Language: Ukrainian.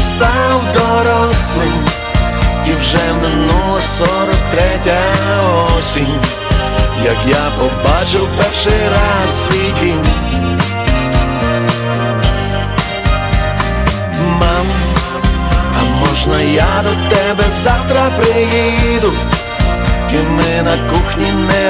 Став дорослим, і вже минула сорок третя осінь, як я побачив перший раз свій дім. Мам, а можна я до тебе завтра приїду, і ми на кухні не